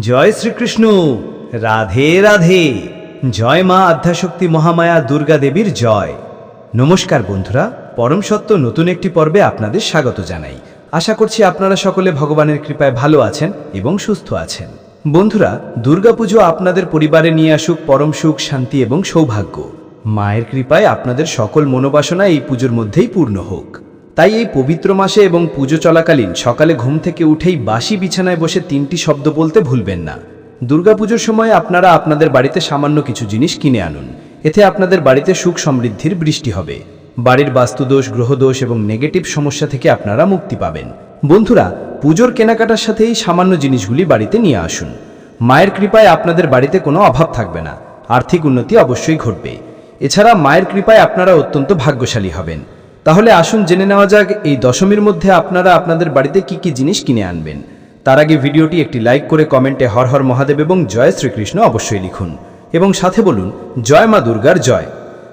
জয় শ্রীকৃষ্ণ। রাধে রাধে। জয় মা আধ্যাশক্তি মহামায়া দুর্গা দেবীর জয়। নমস্কার বন্ধুরা, পরম সত্য নতুন একটি পর্বে আপনাদের স্বাগত জানাই। আশা করছি আপনারা সকলে ভগবানের কৃপায় ভালো আছেন এবং সুস্থ আছেন। বন্ধুরা, দুর্গাপুজো আপনাদের পরিবারে নিয়ে আসুক পরম সুখ, শান্তি এবং সৌভাগ্য। মায়ের কৃপায় আপনাদের সকল মনোবাসনা এই পুজোর মধ্যেই পূর্ণ হোক। তাই এই পবিত্র মাসে এবং পুজো চলাকালীন সকালে ঘুম থেকে উঠেই বাসি বিছানায় বসে তিনটি শব্দ বলতে ভুলবেন না। দুর্গাপুজোর সময় আপনারা আপনাদের বাড়িতে সামান্য কিছু জিনিস কিনে আনুন। এতে আপনাদের বাড়িতে সুখ সমৃদ্ধির বৃষ্টি হবে। বাড়ির বাস্তুদোষ, গ্রহদোষ এবং নেগেটিভ সমস্যা থেকে আপনারা মুক্তি পাবেন। বন্ধুরা, পুজোর কেনাকাটার সাথে এই সামান্য জিনিসগুলি বাড়িতে নিয়ে আসুন। মায়ের কৃপায় আপনাদের বাড়িতে কোনো অভাব থাকবে না। আর্থিক উন্নতি অবশ্যই ঘটবে। এছাড়া মায়ের কৃপায় আপনারা অত্যন্ত ভাগ্যশালী হবেন। তাহলে আসুন জেনে নেওয়া যাক, এই দশমীর মধ্যে আপনারা আপনাদের বাড়িতে কি কি জিনিস কিনে আনবেন। তার আগে ভিডিওটি একটি লাইক করে কমেন্টে হর হর মহাদেব এবং জয় শ্রীকৃষ্ণ অবশ্যই লিখুন। এবং সাথে বলুন, জয় মা দুর্গার জয়।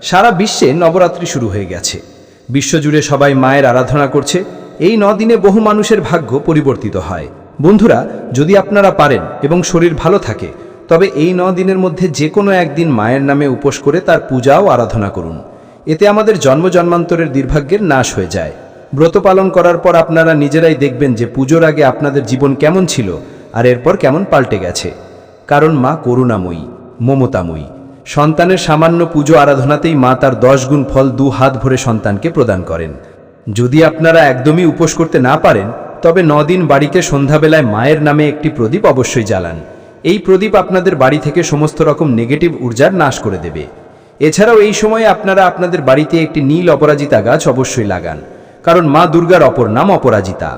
সারা বিশ্বে নবরাত্রি শুরু হয়ে গেছে। বিশ্বজুড়ে সবাই মায়ের আরাধনা করছে। এই দিনে বহু মানুষের ভাগ্য পরিবর্তিত হয়। বন্ধুরা, যদি আপনারা পারেন এবং শরীর ভালো থাকে, তবে এই দিনের মধ্যে যে কোনো একদিন মায়ের নামে উপোস করে তার পূজা ও আরাধনা করুন। এতে আমাদের জন্ম জন্মান্তরের দুর্ভাগ্যের নাশ হয়ে যায়। ব্রত পালন করার পর আপনারা নিজেরাই দেখবেন যে পুজোর আগে আপনাদের জীবন কেমন ছিল আর এরপর কেমন পাল্টে গেছে। কারণ মা করুণাময়ী, মমতাময়ী। সন্তানের সামান্য পুজো আরাধনাতেই মা তার দশ গুণ ফল দু হাত ভরে সন্তানকে প্রদান করেন। যদি আপনারা একদমই উপোস করতে না পারেন, তবে দিন বাড়িতে সন্ধ্যাবেলায় মায়ের নামে একটি প্রদীপ অবশ্যই জ্বালান। এই প্রদীপ আপনাদের বাড়ি থেকে সমস্ত রকম নেগেটিভ ঊর্জার নাশ করে দেবে। এছাড়াও এই সময়ে আপনারা আপনাদের বাড়িতে একটি নীল অপরাজিতা গাছ অবশ্যই লাগান, কারণ মা দুর্গার অপর নাম অপরাজিতা।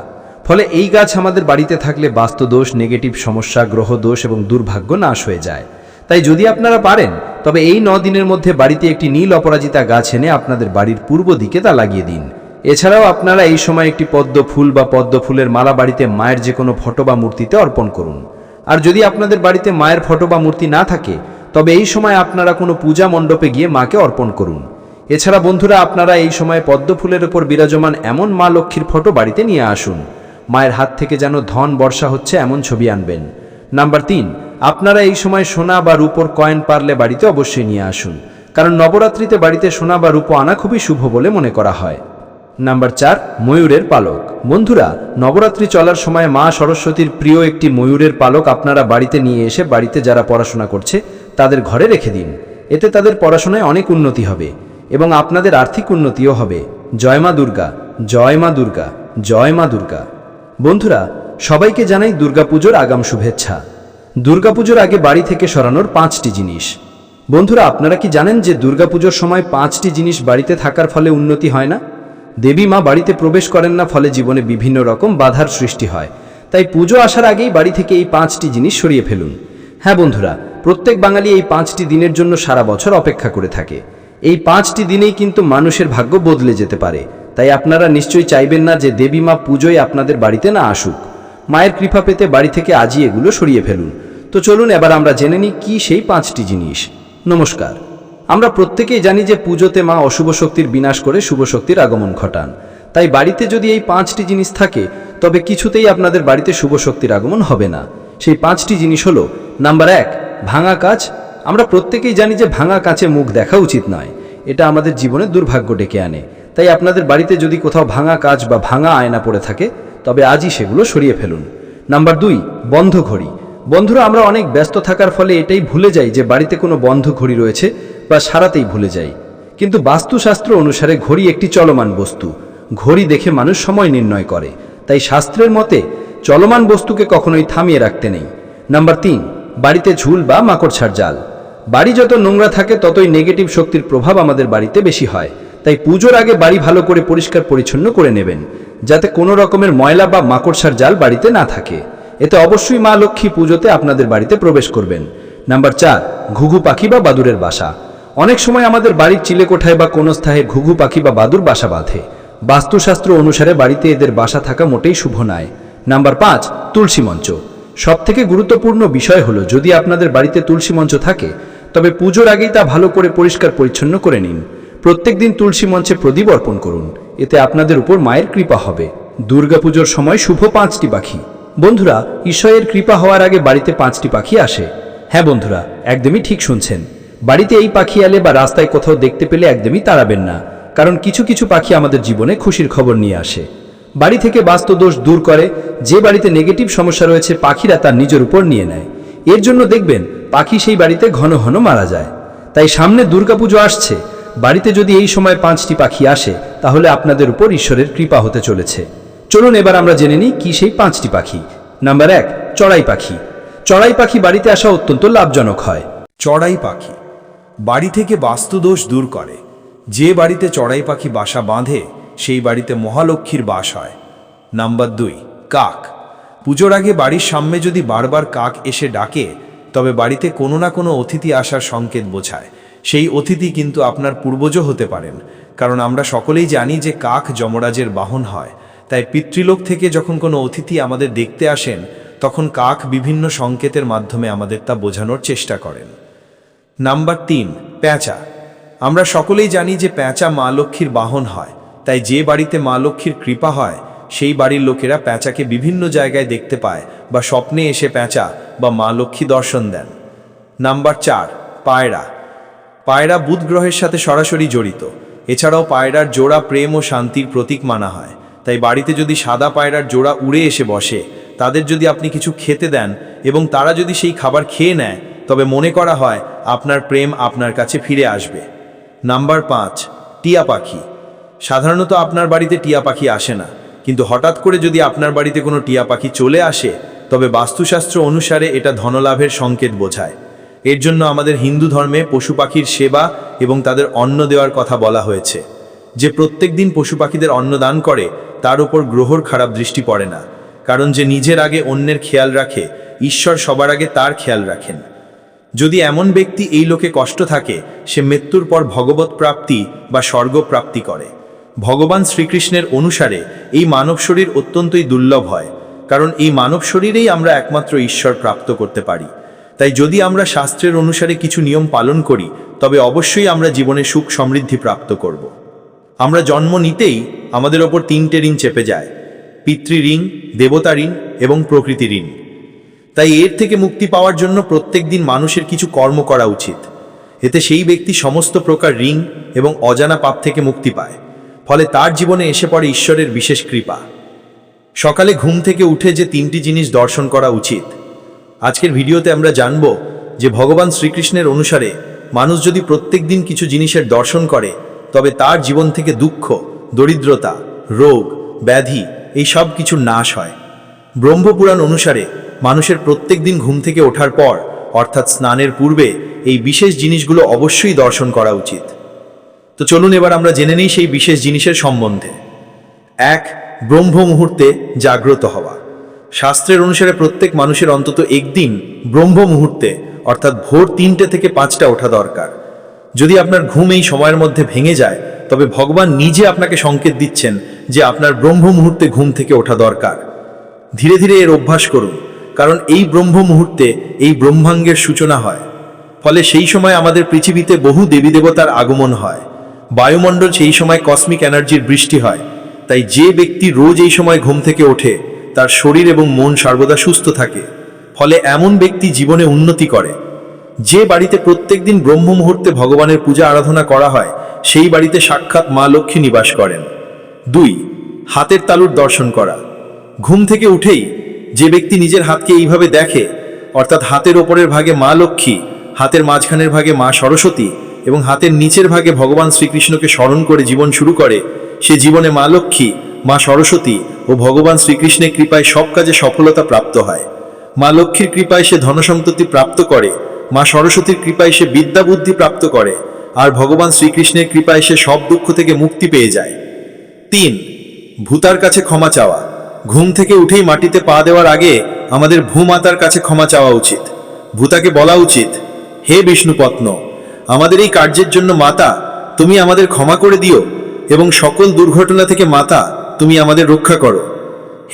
ফলে এই গাছ আমাদের বাড়িতে থাকলে বাস্তুদোষ, নেগেটিভ সমস্যা, গ্রহদোষ এবং দুর্ভাগ্য নাশ হয়ে যায়। তাই যদি আপনারা পারেন, তবে এই ন দিনের মধ্যে বাড়িতে একটি নীল অপরাজিতা গাছ এনে আপনাদের বাড়ির পূর্ব দিকে তা লাগিয়ে দিন। এছাড়াও আপনারা এই সময় একটি পদ্ম ফুল বা পদ্ম ফুলের মালা বাড়িতে মায়ের যে কোনো ফটো বা মূর্তিতে অর্পণ করুন। আর যদি আপনাদের বাড়িতে মায়ের ফটো বা মূর্তি না থাকে তবে এই সময় আপনারা কোনো পূজা মণ্ডপে গিয়ে মাকে অর্পণ করুন। এছাড়া বন্ধুরা, আপনারা এই সময় পদ্ম ফুলের ওপর বিরাজমান এমন মা লক্ষ্মীর ফটো বাড়িতে নিয়ে আসুন। মায়ের হাত থেকে যেন ধন বর্ষা হচ্ছে এমন ছবি আনবেন। নাম্বার তিন, আপনারা এই সময় সোনা বা রূপোর কয়েন পারলে বাড়িতে অবশ্যই নিয়ে আসুন। কারণ নবরাত্রিতে বাড়িতে সোনা বা রূপো আনা খুবই শুভ বলে মনে করা হয়। নাম্বার চার, ময়ূরের পালক। বন্ধুরা, নবরাত্রি চলার সময় মা সরস্বতীর প্রিয় একটি ময়ূরের পালক আপনারা বাড়িতে নিয়ে এসে বাড়িতে যারা পড়াশোনা করছে তাদের ঘরে রেখে দিন। এতে তাদের পড়াশোনায় অনেক উন্নতি হবে এবং আপনাদের আর্থিক উন্নতিও হবে। জয় মা দুর্গা, জয় মা দুর্গা, জয় মা দুর্গা। বন্ধুরা, সবাইকে জানাই দুর্গাপুজোর আগাম শুভেচ্ছা। দুর্গাপুজোর আগে বাড়ি থেকে সরানোর পাঁচটি জিনিস। বন্ধুরা, আপনারা কি জানেন যে দুর্গাপুজোর সময় পাঁচটি জিনিস বাড়িতে থাকার ফলে উন্নতি হয় না? দেবী মা বাড়িতে প্রবেশ করেন না, ফলে জীবনে বিভিন্ন রকম বাধার সৃষ্টি হয়। তাই পুজো আসার আগেই বাড়ি থেকে এই পাঁচটি জিনিস সরিয়ে ফেলুন। হ্যাঁ বন্ধুরা প্রত্যেক বাঙালি এই পাঁচটি দিনের জন্য সারা বছর অপেক্ষা করে থাকে। এই পাঁচটি দিনেই কিন্তু মানুষের ভাগ্য বদলে যেতে পারে। তাই আপনারা নিশ্চয়ই চাইবেন না যে দেবী মা পুজোয় আপনাদের বাড়িতে না আসুক। মায়ের কৃপা পেতে বাড়ি থেকে আজই এগুলো সরিয়ে ফেলুন। তো চলুন, এবার আমরা জেনে নিই কি সেই পাঁচটি জিনিস। নমস্কার। আমরা প্রত্যেকেই জানি যে পুজোতে মা অশুভ শক্তির বিনাশ করে শুভ শক্তির আগমন ঘটান। তাই বাড়িতে যদি এই পাঁচটি জিনিস থাকে, তবে কিছুতেই আপনাদের বাড়িতে শুভ শক্তির আগমন হবে না। সেই পাঁচটি জিনিস হলো, নাম্বার এক ভাঙা কাজ, আমরা প্রত্যেকেই জানি যে ভাঙা কাঁচে মুখ দেখা উচিত নয়। এটা আমাদের জীবনে দুর্ভাগ্য ডেকে আনে। তাই আপনাদের বাড়িতে যদি কোথাও ভাঙা কাজ বা ভাঙা আয়না পড়ে থাকে, তবে আজই সেগুলো সরিয়ে ফেলুন। নাম্বার দুই, বন্ধ ঘড়ি। বন্ধুরা, আমরা অনেক ব্যস্ত থাকার ফলে এটাই ভুলে যাই যে বাড়িতে কোনো বন্ধ ঘড়ি রয়েছে বা সারাতেই ভুলে যাই। কিন্তু বাস্তুশাস্ত্র অনুসারে ঘড়ি একটি চলমান বস্তু। ঘড়ি দেখে মানুষ সময় নির্ণয় করে। তাই শাস্ত্রের মতে, চলমান বস্তুকে কখনোই থামিয়ে রাখতে নেই। নাম্বার তিন বাড়িতে ঝুল বা মাকড়ছাড় জাল। বাড়ি যত নোংরা থাকে, ততই নেগেটিভ শক্তির প্রভাব আমাদের বাড়িতে বেশি হয়। তাই পুজোর আগে বাড়ি ভালো করে পরিষ্কার পরিচ্ছন্ন করে নেবেন, যাতে কোনো রকমের ময়লা বা মাকড়সার জাল বাড়িতে না থাকে। এতে অবশ্যই মা লক্ষ্মী পুজোতে আপনাদের বাড়িতে প্রবেশ করবেন। নাম্বার চার, ঘুঘু পাখি বা বাদুরের বাসা। অনেক সময় আমাদের বাড়ির চিলেকোঠায় বা কোনো স্থায়ে ঘুঘু পাখি বা বাদুর বাসা বাঁধে। বাস্তুশাস্ত্র অনুসারে বাড়িতে এদের বাসা থাকা মোটেই শুভ নয়। নাম্বার পাঁচ, তুলসী মঞ্চ। সব থেকে গুরুত্বপূর্ণ বিষয় হলো, যদি আপনাদের বাড়িতে তুলসী মঞ্চ থাকে, তবে পুজোর আগেই তা ভালো করে পরিষ্কার পরিচ্ছন্ন করে নিন। প্রত্যেক দিন তুলসী মঞ্চে প্রদীপ অর্পণ করুন। এতে আপনাদের উপর মায়ের কৃপা হবে। দুর্গাপুজোর সময় শুভ পাঁচটি পাখি। বন্ধুরা, ঈশ্বরের কৃপা হওয়ার আগে বাড়িতে পাঁচটি পাখি আসে। হ্যাঁ বন্ধুরা, একদমই ঠিক শুনছেন। বাড়িতে এই পাখি এলে বা রাস্তায় কোথাও দেখতে পেলে একদমই তাড়াবেন না। কারণ কিছু কিছু পাখি আমাদের জীবনে খুশির খবর নিয়ে আসে। বাড়ি থেকে বাস্তুদোষ দূর করে, যে বাড়িতে নেগেটিভ সমস্যা রয়েছে পাখিরা তার নিজের উপর নিয়ে নেয়। এর জন্য দেখবেন, পাখি সেই বাড়িতে ঘন ঘন মারা যায়। তাই সামনে দুর্গাপুজো আসছে। বাড়িতে যদি এই সময় পাঁচটি পাখি আসে, তাহলে আপনাদের উপর ঈশ্বরের কৃপা হতে চলেছে। চলুন এবার আমরা জেনে নিই কি সেই পাঁচটি পাখি। নাম্বার এক, চড়াই পাখি। চড়াই পাখি বাড়িতে আসা অত্যন্ত লাভজনক হয়। চড়াই পাখি। বাড়ি থেকে বাস্তুদোষ দূর করে। যে বাড়িতে চড়াই পাখি বাসা বাঁধে সেই বাড়িতে মহালক্ষ্মীর বাস হয়। নাম্বার দুই, কাক। পুজোর আগে বাড়ির সামনে যদি বারবার কাক এসে ডাকে, তবে বাড়িতে কোনো না কোনো অতিথি আসার সংকেত বোঝায়। সেই অতিথি কিন্তু আপনার পূর্বজও হতে পারেন, কারণ আমরা সকলেই জানি যে কাক যমরাজের বাহন হয়। তাই পিতৃলোক থেকে যখন কোনো অতিথি আমাদের দেখতে আসেন, তখন কাক বিভিন্ন সংকেতের মাধ্যমে আমাদের তা বোঝানোর চেষ্টা করেন। নাম্বার তিন, প্যাঁচা। আমরা সকলেই জানি যে প্যাঁচা মা লক্ষ্মীর বাহন হয়। তাই যে বাড়িতে মা লক্ষ্মীর কৃপা হয়, সেই বাড়ির লোকেরা প্যাঁচাকে বিভিন্ন জায়গায় দেখতে পায় বা স্বপ্নে এসে প্যাঁচা বা মা লক্ষ্মী দর্শন দেন। নাম্বার চার, পায়রা। পায়রা বুধ গ্রহের সাথে সরাসরি জড়িত। এছাড়াও পায়রার জোড়া প্রেম ও শান্তির প্রতীক মানা হয়। তাই বাড়িতে যদি সাদা পায়রার জোড়া উড়ে এসে বসে, তাদের যদি আপনি কিছু খেতে দেন এবং তারা যদি সেই খাবার খেয়ে নেয়, তবে মনে করা হয় আপনার প্রেম আপনার কাছে ফিরে আসবে। নাম্বার পাঁচ, টিয়া পাখি। সাধারণত আপনার বাড়িতে টিয়া পাখি আসে না। কিন্তু হঠাৎ করে যদি আপনার বাড়িতে কোনো টিয়া পাখি চলে আসে, তবে বাস্তুশাস্ত্র অনুসারে এটা ধনলাভের সংকেত বোঝায়। এর জন্য আমাদের হিন্দু ধর্মে পশু পাখির সেবা এবং তাদের অন্ন দেওয়ার কথা বলা হয়েছে। যে প্রত্যেক দিন পশু পাখিদের অন্ন দান করে, তার উপর গ্রহর খারাপ দৃষ্টি পড়ে না। কারণ যে নিজের আগে অন্যের খেয়াল রাখে, ঈশ্বর সবার আগে তার খেয়াল রাখেন। যদি এমন ব্যক্তি এই লোকে কষ্ট থাকে, সে মৃত্যুর পর ভগবত প্রাপ্তি বা স্বর্গ প্রাপ্তি করে। ভগবান শ্রীকৃষ্ণের অনুসারে এই মানব শরীর অত্যন্তই দুর্লভ হয়, কারণ এই মানব শরীরেই আমরা একমাত্র ঈশ্বর প্রাপ্ত করতে পারি। তাই যদি আমরা শাস্ত্রের অনুসারে কিছু নিয়ম পালন করি, তবে অবশ্যই আমরা জীবনে সুখ সমৃদ্ধি প্রাপ্ত করব। আমরা জন্ম নিতেই আমাদের ওপর তিনটে ঋণ চেপে যায়, পিতৃ ঋণ, দেবতা ঋণ এবং প্রকৃতি ঋণ। তাই এর থেকে মুক্তি পাওয়ার জন্য প্রত্যেক দিন মানুষের কিছু কর্ম করা উচিত। এতে সেই ব্যক্তি সমস্ত প্রকার ঋণ এবং অজানা পাপ থেকে মুক্তি পায়। ফলে তার জীবনে এসে পড়ে ঈশ্বরের বিশেষ কৃপা। সকালে ঘুম থেকে উঠে যে তিনটি জিনিস দর্শন করা উচিত। আজকের ভিডিওতে আমরা জানব যে ভগবান শ্রীকৃষ্ণের অনুসারে মানুষ যদি প্রত্যেক দিন কিছু জিনিসের দর্শন করে, তবে তার জীবন থেকে দুঃখ, দরিদ্রতা, রোগ, ব্যাধি এই সব কিছুর নাশ হয়। ব্রহ্মপুরাণ অনুসারে মানুষের প্রত্যেক দিন ঘুম থেকে ওঠার পর, অর্থাৎ স্নানের পূর্বে, এই বিশেষ জিনিসগুলো অবশ্যই দর্শন করা উচিত। তো চলুন এবার আমরা জেনে নিই সেই বিশেষ জিনিসের সম্বন্ধে। এক, ব্রহ্ম মুহূর্তে জাগ্রত হওয়া। শাস্ত্রের অনুসারে প্রত্যেক মানুষের অন্তত একদিন ব্রহ্ম মুহূর্তে, অর্থাৎ ভোর তিনটে থেকে পাঁচটা ওঠা দরকার। যদি আপনার ঘুম এই সময়ের মধ্যে ভেঙে যায়, তবে ভগবান নিজে আপনাকে সংকেত দিচ্ছেন যে আপনার ব্রহ্ম মুহূর্তে ঘুম থেকে ওঠা দরকার। ধীরে ধীরে এর অভ্যাস করুন, কারণ এই ব্রহ্ম মুহূর্তে এই ব্রহ্মাঙ্গের সূচনা হয়। ফলে সেই সময় আমাদের পৃথিবীতে বহু দেবী দেবতার আগমন হয়। বায়ুমণ্ডল সেই সময় কসমিক এনার্জির বৃষ্টি হয়। তাই যে ব্যক্তি রোজ এই সময় ঘুম থেকে ওঠে, তার শরীর এবং মন সর্বদা সুস্থ থাকে। ফলে এমন ব্যক্তি জীবনে উন্নতি করে। যে বাড়িতে প্রত্যেকদিন ব্রহ্ম মুহূর্তে ভগবানের পূজা আরাধনা করা হয়, সেই বাড়িতে সাক্ষাৎ মা লক্ষ্মী নিবাস করেন। দুই, হাতের তালুর দর্শন করা। ঘুম থেকে উঠেই যে ব্যক্তি নিজের হাতকে এইভাবে দেখে, অর্থাৎ হাতের ওপরের ভাগে মা লক্ষ্মী, হাতের মাঝখানের ভাগে মা সরস্বতী এবং হাতের নিচের ভাগে ভগবান শ্রীকৃষ্ণকে স্মরণ করে জীবন শুরু করে, সে জীবনে মা লক্ষ্মী, মা সরস্বতী ও ভগবান শ্রীকৃষ্ণের কৃপায় সব কাজে সফলতা প্রাপ্ত হয়। মা লক্ষ্মীর কৃপায় সে ধনসম্পত্তি প্রাপ্ত করে, মা সরস্বতীর কৃপায় সে বিদ্যা বুদ্ধি প্রাপ্ত করে, আর ভগবান শ্রীকৃষ্ণের কৃপায় সে সব দুঃখ থেকে মুক্তি পেয়ে যায়। তিন, ভূতার কাছে ক্ষমা চাওয়া। ঘুম থেকে উঠেই মাটিতে পা দেওয়ার আগে আমাদের ভূমাতার কাছে ক্ষমা চাওয়া উচিত। ভূতাকে বলা উচিত, হে বিষ্ণুপত্ন আমাদের এই কার্যের জন্য মাতা, তুমি আমাদের ক্ষমা করে দিও, এবং সকল দুর্ঘটনা থেকে মাতা, তুমি আমাদের রক্ষা করো।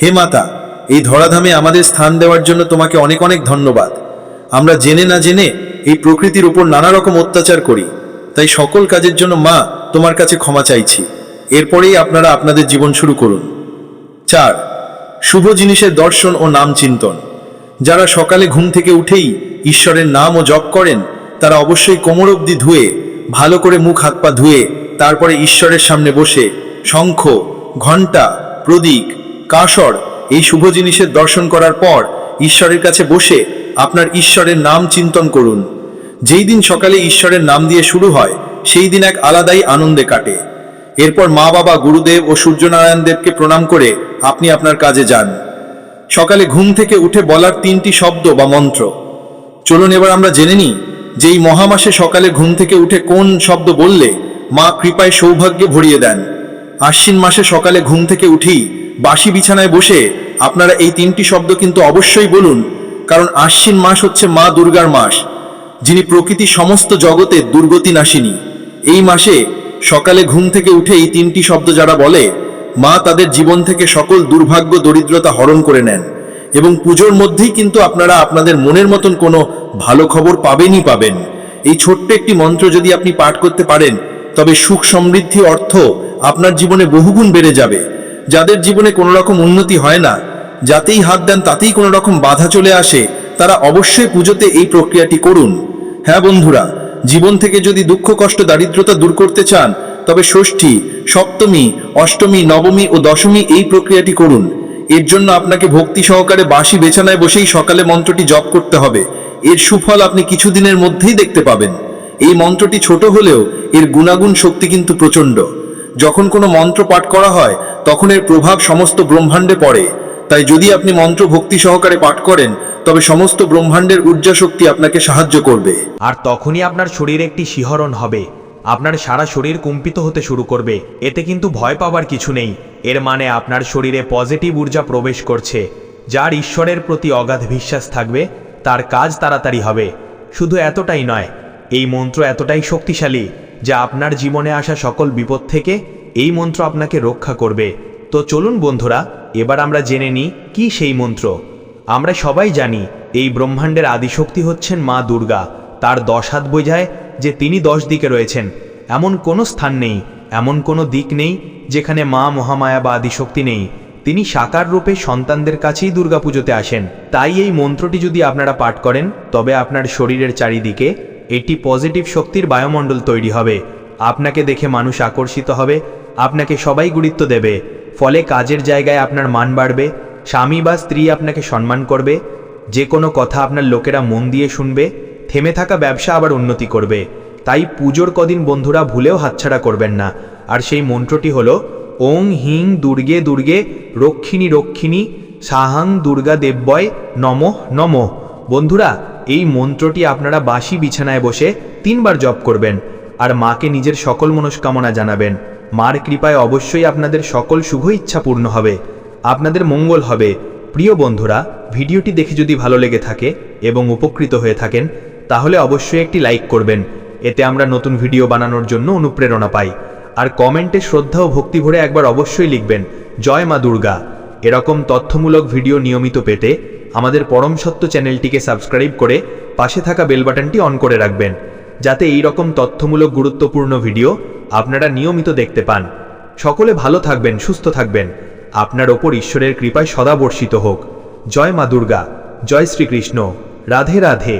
হে মাতা, এই ধরাধামে আমাদের স্থান দেওয়ার জন্য তোমাকে অনেক অনেক ধন্যবাদ। আমরা জেনে না জেনে এই প্রকৃতির উপর নানা রকম অত্যাচার করি, তাই সকল কাজের জন্য মা তোমার কাছে ক্ষমা চাইছি। এরপরেই আপনারা আপনাদের জীবন শুরু করুন। চার, শুভ জিনিসের দর্শন ও নাম চিন্তন। যারা সকালে ঘুম থেকে উঠেই ঈশ্বরের নাম ও জপ করেন তারা অবশ্যই কোমর অবধি ধুয়ে, ভালো করে মুখ হাত পা ধুয়ে, তারপরে ঈশ্বরের সামনে বসে, শঙ্খ, ঘণ্টা, প্রদীপ, কাসর, এই শুভ জিনিসের দর্শন করার পর ঈশ্বরের কাছে বসে আপনার ঈশ্বরের নাম চিন্তন করুন। যেই দিন সকালে ঈশ্বরের নাম দিয়ে শুরু হয়, সেই দিন এক আলাদাই আনন্দে কাটে। এরপর মা বাবা, গুরুদেব ও সূর্যনারায়ণ দেবকে প্রণাম করে আপনি আপনার কাজে যান। সকালে ঘুম থেকে উঠে বলার তিনটি শব্দ বা মন্ত্র। চলুন এবার আমরা জেনে নিই যে এই মহামাসে সকালে ঘুম থেকে উঠে কোন শব্দ বললে মা কৃপায় সৌভাগ্যে ভরিয়ে দেন। আশ্বিন মাসে সকালে ঘুম থেকে উঠেই বাসি বিছানায় বসে আপনারা এই তিনটি শব্দ কিন্তু অবশ্যই বলুন, কারণ আশ্বিন মাস হচ্ছে মা দুর্গার মাস, যিনি প্রকৃতি সমস্ত জগতে দুর্গতি নাশিনী এই মাসে সকালে ঘুম থেকে উঠে এই তিনটি শব্দ যারা বলে, মা তাদের জীবন থেকে সকল দুর্ভাগ্য, দরিদ্রতা হরণ করে নেন। এবং পুজোর মধ্যেই কিন্তু আপনারা আপনাদের মনের মতন কোনো ভালো খবর পাবেনই পাবেন। এই ছোট্ট একটি মন্ত্র যদি আপনি পাঠ করতে পারেন, তবে সুখ সমৃদ্ধি অর্থ আপনার জীবনে বহুগুণ বেড়ে যাবে। যাদের জীবনে কোনো রকম উন্নতি হয় না, যাতেই হাত দেন তাতেই কোনো রকম বাধা চলে আসে, তারা অবশ্যই পুজোতে এই প্রক্রিয়াটি করুন। হ্যাঁ বন্ধুরা, জীবন থেকে যদি দুঃখ, কষ্ট, দারিদ্রতা দূর করতে চান, তবে ষষ্ঠী, সপ্তমী, অষ্টমী, নবমী ও দশমী এই প্রক্রিয়াটি করুন। এর জন্য আপনাকে ভক্তি সহকারে বাসি বেছানায় বসেই সকালে মন্ত্রটি জপ করতে হবে। এর সুফল আপনি কিছুদিনের মধ্যেই দেখতে পাবেন। এই মন্ত্রটি ছোট হলেও এর গুণাগুণ শক্তি কিন্তু প্রচণ্ড। যখন কোনো মন্ত্র পাঠ করা হয়, তখন এর প্রভাব সমস্ত ব্রহ্মাণ্ডে পড়ে। তাই যদি আপনি মন্ত্র ভক্তি সহকারে পাঠ করেন, তবে সমস্ত ব্রহ্মাণ্ডের ঊর্জা শক্তি আপনাকে সাহায্য করবে। আর তখনই আপনার শরীরে একটি শিহরণ হবে। আপনার সারা শরীর কুম্পিত হতে শুরু করবে। এতে কিন্তু ভয় পাবার কিছু নেই। এর মানে আপনার শরীরে পজিটিভ ঊর্জা প্রবেশ করছে। যার ঈশ্বরের প্রতি অগাধ বিশ্বাস থাকবে, তার কাজ তাড়াতাড়ি হবে। শুধু এতটাই নয়, এই মন্ত্র এতটাই শক্তিশালী যা আপনার জীবনে আসা সকল বিপদ থেকে এই মন্ত্র আপনাকে রক্ষা করবে। তো চলুন বন্ধুরা, এবার আমরা জেনে নিই কি সেই মন্ত্র। আমরা সবাই জানি, এই ব্রহ্মাণ্ডের আদিশক্তি হচ্ছেন মা দুর্গা। তার দশ হাত বোঝায় যে তিনি দশ দিকে রয়েছেন। এমন কোনো স্থান নেই, এমন কোনো দিক নেই, যেখানে মা মহামায়া বা আদিশক্তি নেই। তিনি সাকার রূপে সন্তানদের কাছেই দুর্গাপুজোতে আসেন। তাই এই মন্ত্রটি যদি আপনারা পাঠ করেন, তবে আপনার শরীরের চারিদিকে এটি পজিটিভ শক্তির বায়ুমণ্ডল তৈরি হবে। আপনাকে দেখে মানুষ আকর্ষিত হবে, আপনাকে সবাই গুরুত্ব দেবে। ফলে কাজের জায়গায় আপনার মান বাড়বে, স্বামী বা স্ত্রী আপনাকে সম্মান করবে, যে কোনো কথা আপনার লোকেরা মন দিয়ে শুনবে থেমে থাকা ব্যবসা আবার উন্নতি করবে। তাই পুজোর কদিন বন্ধুরা ভুলেও হাতছাড়া করবেন না। আর সেই মন্ত্রটি হল, ওং হিং দুর্গে দুর্গে রক্ষিণী রক্ষিণী সাহাং দুর্গা দেব্যয় নমঃ নমঃ। বন্ধুরা, এই মন্ত্রটি আপনারা বাসি বিছানায় বসে তিনবার জপ করবেন আর মাকে নিজের সকল মনস্কামনা জানাবেন। মার কৃপায় অবশ্যই আপনাদের সকল শুভ ইচ্ছা পূর্ণ হবে। আপনাদের মঙ্গল হবে। প্রিয় বন্ধুরা, ভিডিওটি দেখে যদি ভালো লেগে থাকে এবং উপকৃত হয়ে থাকেন তাহলে অবশ্যই একটি লাইক করবেন। এতে আমরা নতুন ভিডিও বানানোর জন্য অনুপ্রেরণা পাই। আর কমেন্টে শ্রদ্ধা ও ভক্তি ভরে একবার অবশ্যই লিখবেন, জয় মা দুর্গা। এরকম তথ্যমূলক ভিডিও নিয়মিত পেতে আমাদের পরম সত্য চ্যানেলটিকে সাবস্ক্রাইব করে পাশে থাকা বেল বাটনটি অন করে রাখবেন, যাতে এই রকম তথ্যমূলক গুরুত্বপূর্ণ ভিডিও আপনারা নিয়মিত দেখতে পান। সকলে ভালো থাকবেন, সুস্থ থাকবেন। আপনার ওপর ঈশ্বরের কৃপায় সদা বর্ষিত হোক। জয় মা দুর্গা, জয় শ্রীকৃষ্ণ। রাধে রাধে।